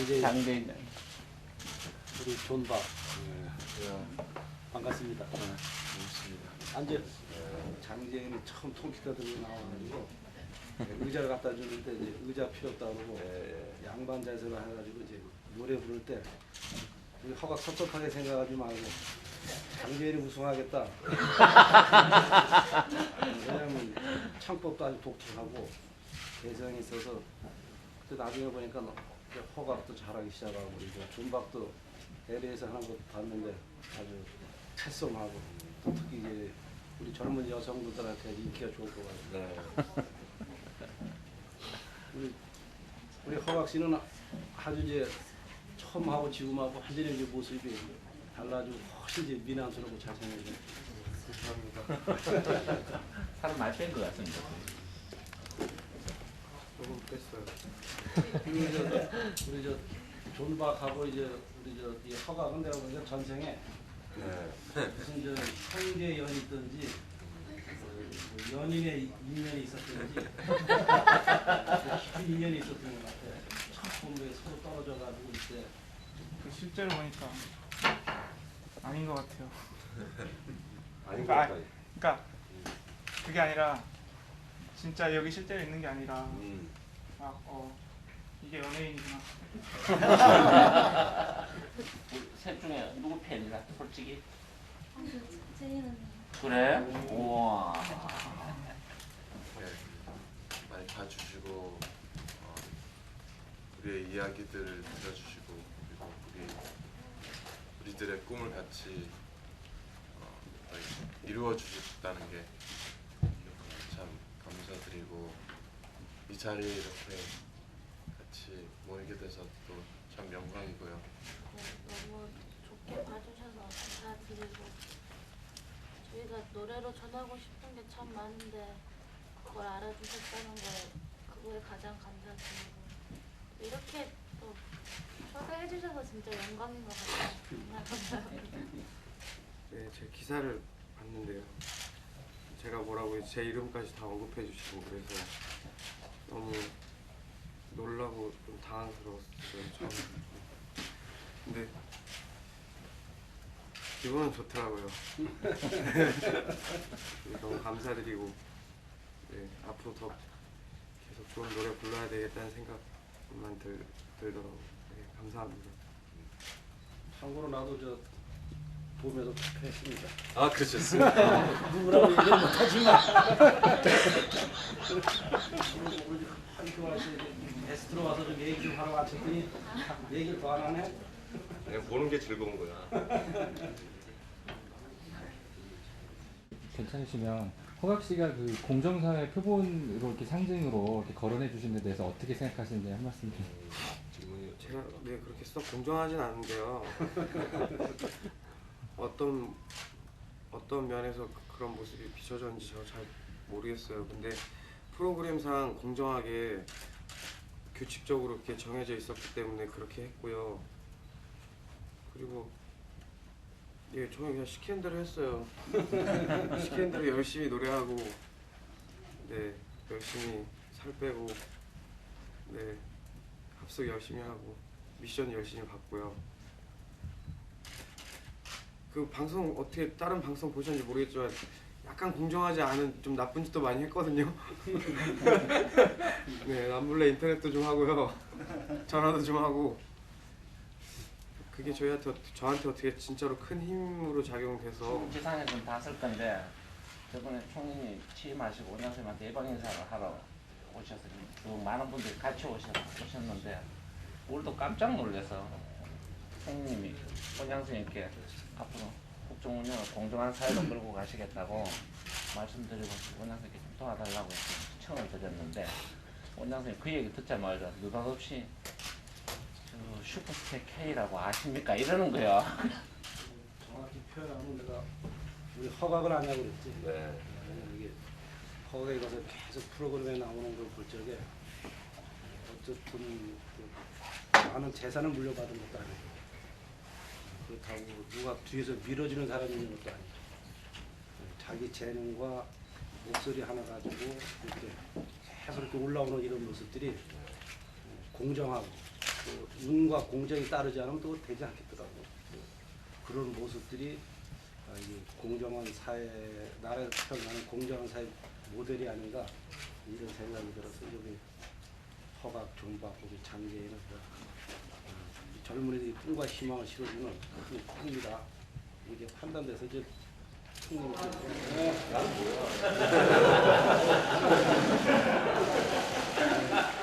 장재 장대인 우리 존박 네, 반갑습니다. 고맙습니다. 앉아. 장재인이 처음 통기타 들고 나와가지고 의자를 갖다 주는데 이제 의자 필요 없다 그러고 네, 양반 자세로 해가지고 이제 노래 부를 때 우리 허각 섭섭하게 생각하지 말고 장재인이 우승하겠다. 왜냐면 창법도 아주 독특하고 개성이 있어서 그때 나중에 보니까 허각도 잘하기 시작하고 이제 존박도 LA에서 하는 거 봤는데 아주 채썸하고 또 특히 이제 우리 젊은 여성분들한테 인기가 좋을 것 같아요. 네. 우리 우리 허각 씨는 아주 이제 처음 하고 지금하고 완전히 이제 모습이 달라지고 훨씬 이제 미남스럽고 잘생겨져. 감사합니다. 살을 많이 뺀 것 같습니다. 조금 뺐어요. 그리고 저 우리 저 존박하고 이제 우리 저이 허각은 내가 보니까 전생에 네. 무슨 저 형제 연이 있든지 뭐 연인의 인연이 있었든지 깊은 인연이 있었던 것 같아. 처음 에 서로 떨어져 가지고 이때 그 실제로 보니까 아닌 것 같아요. 아닌 것 그러니까, 같아요. 그러니까 그게 아니라 진짜 여기 실제로 있는 게 아니라 음. 막 어, 이게 연예인이구나. 우리 셋 중에 누구 팬이라 솔직히 그래? 우와 네. 많이 봐주시고 어, 우리의 이야기들을 들어주시고 그리고 우리 우리들의 꿈을 같이 어, 이루어 주셨다는 게참 감사드리고 이 자리에 이렇게 같이 모이게 돼서 또 참 영광이고요. 네, 너무 좋게 봐주셔서 감사드리고 저희가 노래로 전하고 싶은 게 참 많은데 그걸 알아주셨다는 거에 그거에 가장 감사드리고 이렇게 또 초대해 주셔서 진짜 영광인 것 같아요. 정말 감사합니다. 네, 제 기사를 봤는데요. 제가 뭐라고 제 이름까지 다 언급해 주시고 그래서 너무 놀라고 좀 당황스러웠어요. 처음. 근데 기분은 좋더라고요. 너무 감사드리고 네, 앞으로 더 계속 좋은 노래 불러야 되겠다는 생각만 들, 들더라고요. 네, 감사합니다. 참고로 나도 저 봄에도 투표했습니다. 아 그러셨어요? 누구라고 얘기 못하지만 한교 와서 게스트로 와서 좀 얘기 좀 하러 왔더니 얘기를 더 안 하네. 그냥 보는 게 즐거운 거야. 괜찮으시면 허각 씨가 그 공정사회 표본으로 이렇게 상징으로 이렇게 거론해 주신 데 대해서 어떻게 생각하시는지 한 말씀 좀. 질문이 제가 네 그렇게 썩 공정하진 않은데요. 어떤 어떤 면에서 그- 그런 모습이 비춰졌는지 저잘 모르겠어요. 근데 프로그램상 공정하게 규칙적으로 이렇게 정해져 있었기 때문에 그렇게 했고요. 그리고 예, 저는 그냥 시키는 대로 했어요. 시키는 대로 열심히 노래하고 네 열심히 살 빼고 네 합숙 열심히 하고 미션 열심히 받고요. 그 방송 어떻게 다른 방송 보셨는지 모르겠지만 약간 공정하지 않은 좀 나쁜 짓도 많이 했거든요. 네, 남몰래 인터넷도 좀 하고요. 전화도 좀 하고 그게 저희한테 어- 저한테 어떻게 진짜로 큰 힘으로 작용돼서 지상에서는 다쓸 건데 저번에 총리님 취임하시고 원장님한테 예방 인사를 하러 오셔서 또 많은 분들이 같이 오셨, 오셨는데 우리도 깜짝 놀라서 총리님이 원장님께 앞으로 국정 운영을 공정한 사회로 끌고 가시겠다고 말씀드리고 원장님께 좀 도와달라고 청을 드렸는데 원장님 그 얘기 듣자마자 느닷없이 저 슈퍼스타 K라고 아십니까 이러는 거예요. 정확히 표현하면 내가 우리 허각을 아냐고 그랬지. 네. 왜냐면 이게 허각에 가서 계속 프로그램에 나오는 걸 볼 적에 어쨌든 그 많은 재산을 물려받은 것도 아니고 그렇다고 누가 뒤에서 밀어주는 사람이 있는 것도 아니고 자기 재능과 목소리 하나 가지고 이렇게 계속 이렇게 올라오는 이런 모습들이 공정하고 또 윤과 공정이 따르지 않으면 또 되지 않겠더라고. 그런 모습들이 아, 이 공정한 사회, 나라에서 태어나는 공정한 사회 모델이 아닌가 이런 생각이 들어서 여기 허각, 존박, 우리 장애인은 젊은이들이 꿈과 희망을 실어주는 큰 꿈이다. 이게 판단돼서 이제 총님이 네.